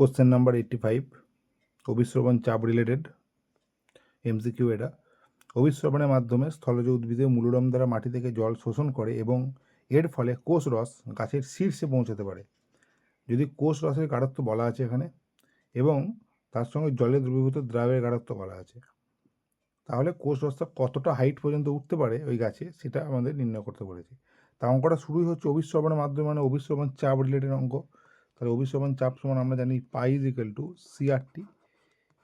Question number eighty five অভিশ্রবণ চাপ related MCQ এটা। অভিশ্রবণের মাধ্যমে স্থলজ উদ্ভিদে মূলরম দ্বারা মাটি থেকে জল শোষণ করে এবং এর ফলে কোষ রস গাছের শীর্ষে পৌঁছাতে পারে। যদি কোষ রসের গাঢ়ত্ব বলা আছে এখানে এবং তার সঙ্গে জলে দ্রবীভূত দ্রাবের গাঢ়ত্ব বলা আছে, তাহলে কোষ রসটা কতটা হাইট পর্যন্ত উঠতে পারে ওই গাছে সেটা আমাদের নির্ণয় করতে পেরেছি তা অঙ্কটা শুরুই হচ্ছে অভিশ্রবণের মাধ্যমে মানে অভিশ্রবণ চাপ রিলেটেড অঙ্ক। তাহলে অভিশ্রবণ চাপ সমান আমরা জানি pi is equal to CRT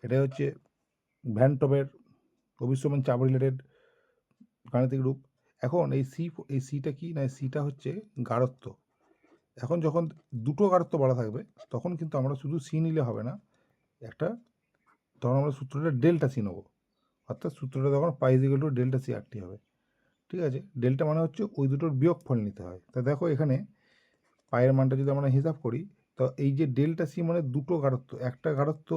এটাই হচ্ছে ভ্যানটপের অভিশ্রবণ চাপ রিলেটেড গাণিতিক রূপ। এখন এই সি এই সিটা কি? না সিটা হচ্ছে গাঢ়ত্ব। এখন যখন দুটো গাঢ়ত্ব বলা থাকবে, তখন কিন্তু আমরা শুধু সি নিলে হবে না, একটা তখন আমরা সূত্রটা ডেল্টা সি নেব। অর্থাৎ সূত্রটা তখন pi equal to delta C RT হবে। ঠিক আছে? ডেল্টা মানে হচ্ছে ওই দুটোর বিয়োগফল নিতে হয়। তা দেখো এখানে পায়ের মানটা যদি আমরা হিসাব করি তো এই যে ডেল্টা সি মানে দুটো গাঢ়ত্ব একটা গাঢ়ত্ব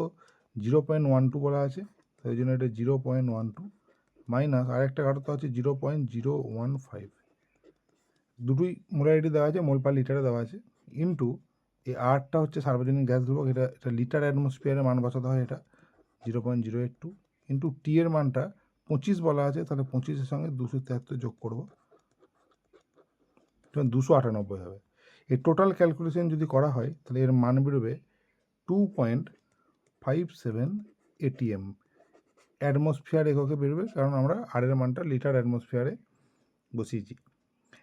জিরো পয়েন্ট ওয়ান টু বলা আছে তো এই জন্য এটা zero point one two minus আরেকটা গাঢ়ত্ব আছে zero point zero one five দুটোই মোলারিটি দেওয়া আছে, মোল পার লিটারে দেওয়া আছে। ইন্টু এই আরটা হচ্ছে সার্বজনীন গ্যাস ধ্রুবক, এটা এটা লিটার অ্যাটমসফিয়ারে মান বসাতে হয় এটা zero point zero eight two into T এর মানটা পঁচিশ বলা আছে, তাহলে পঁচিশের সঙ্গে দুশো তিয়াত্তর যোগ করব। দুশো আটানব্বই হবে। এই টোটাল ক্যালকুলেশন যদি করা হয়, তাহলে এর মান বেরোবে two point five seven ATM atmosphere এককে বেরোবে, কারণ আমরা আর এর মানটা লিটার অ্যাটমসফিয়ারে বসিয়েছি।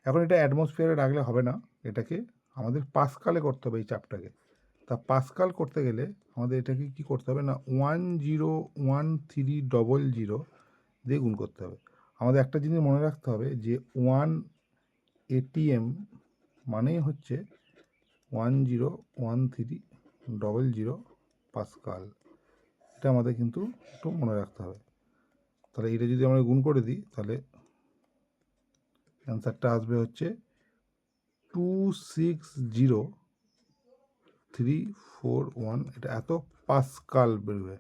এখন এটা অ্যাটমসফিয়ারে রাখলে হবে না, এটাকে আমাদের পাসকালে করতে হবে এই চাপটাকে। তা পাসকাল করতে গেলে আমাদের এটাকে কি করতে হবে না one zero one three double zero দিয়ে গুণ করতে হবে। আমাদের একটা জিনিস মনে রাখতে হবে যে ওয়ান এটিএম মানেই হচ্ছে one zero one three double zero pascal এটা আমাদের কিন্তু একটু মনে রাখতে হবে। তাহলে এটা যদি আমরা গুণ করে দিই, তাহলে অ্যান্সারটা আসবে হচ্ছে two six zero three four one এটা এত পাসকাল বেরোবে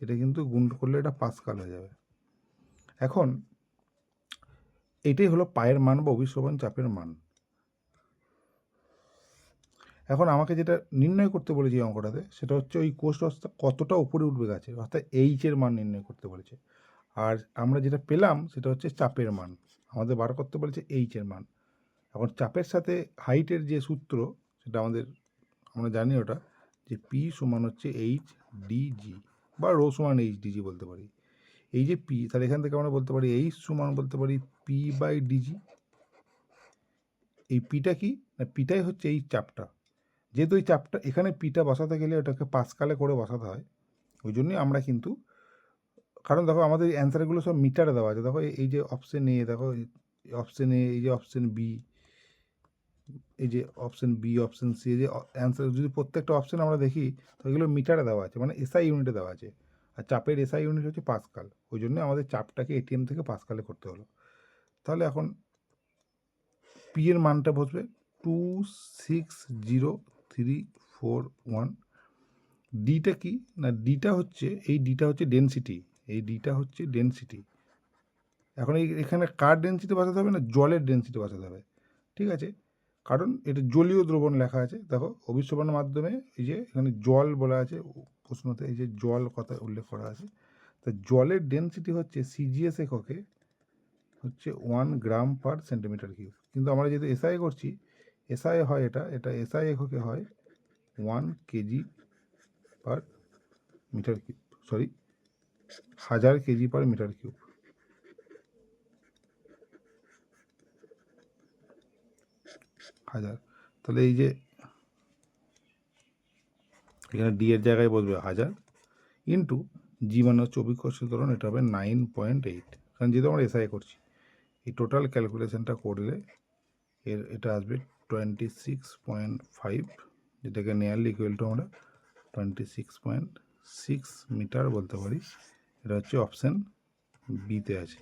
এটা কিন্তু গুণ করলে এটা পাসকাল হয়ে যাবে। এখন, এটাই হলো পায়ের মান বা অভিশ্রবণ চাপের মান। এখন আমাকে যেটা নির্ণয় করতে বলেছে এই অঙ্কটাতে, সেটা হচ্ছে ওই কোষ রসটা কতটা উপরে উঠবে গাছে, অর্থাৎ এইচের মান নির্ণয় করতে বলেছে। আর আমরা যেটা পেলাম, সেটা হচ্ছে চাপের মান। আমাদের বার করতে বলেছে এইচের মান। এখন চাপের সাথে হাইটের যে সূত্র, সেটা আমাদের, আমরা জানি ওটা, যে পি সমান হচ্ছে এইচ ডিজি বা রো সমান এইচ ডিজি বলতে পারি। এই যে পি তাহলে এখান থেকে আমরা বলতে পারি এইচ সমান বলতে পারি পি বাই ডিজি এই পিটা কি? না পিটাই হচ্ছে এই চাপটা। যেহেতু এই চাপটা, এখানে পিটা বসাতে গেলে ওটাকে পাঁচকালে করে বসাতে হয়। ওই জন্যই আমরা কিন্তু, কারণ দেখো আমাদের অ্যান্সারগুলো সব মিটারে দেওয়া আছে। দেখো এই যে অপশন এ দেখো অপশন এ এই যে অপশন বি এই যে অপশন বি অপশন সি এই যে অ্যান্সার যদি প্রত্যেকটা অপশন আমরা দেখি, তো এগুলো মিটারে দেওয়া আছে মানে এসআই ইউনিটে দেওয়া আছে। আর চাপের এসআই ইউনিট হচ্ছে পাসকাল ওই জন্য আমাদের চাপটাকে এটিএম থেকে পাসকালে করতে হলো। তাহলে এখন পি এর মানটা বসবে two six zero three four one ডিটা কি? না ডিটা হচ্ছে, এই ডিটা হচ্ছে ডেনসিটি এই ডিটা হচ্ছে ডেনসিটি এখন এই, এখানে কার ডেনসিটি বসাতে হবে না, জলের ডেনসিটি বসাতে হবে, ঠিক আছে? কারণ এটা জলীয় দ্রবণ লেখা আছে, দেখো অভিশ্রবণের মাধ্যমে এই যে এখানে জল বলা আছে প্রশ্নতে এই যে জল কথা উল্লেখ করা আছে, তা জলের ডেনসিটি হচ্ছে সিজিএস এককে হচ্ছে one gram per centimetre cube কিন্তু আমরা যেহেতু এসআই করছি এসআই হয় এটা এটা এসআই এককে হয় one KG per metre cube sorry হাজার কেজি পার মিটার কিউব হাজার, তাহলে এই যে এখানে ডি এর জায়গায় বসবে হাজার ইন্টু জি মানে হচ্ছে অভিকর্ষের ধরুন, এটা হবে নাইন পয়েন্ট এইট কারণ যেহেতু আমরা এসআই করছি, এই টোটাল ক্যালকুলেশনটা করলে এর, এটা আসবে টোয়েন্টি সিক্স পয়েন্ট ফাইভ যেটাকে নিয়ারলি ইকুয়াল টু আমরা twenty six point six metre বলতে পারি, এটা হচ্ছে অপশান বিতে আছে।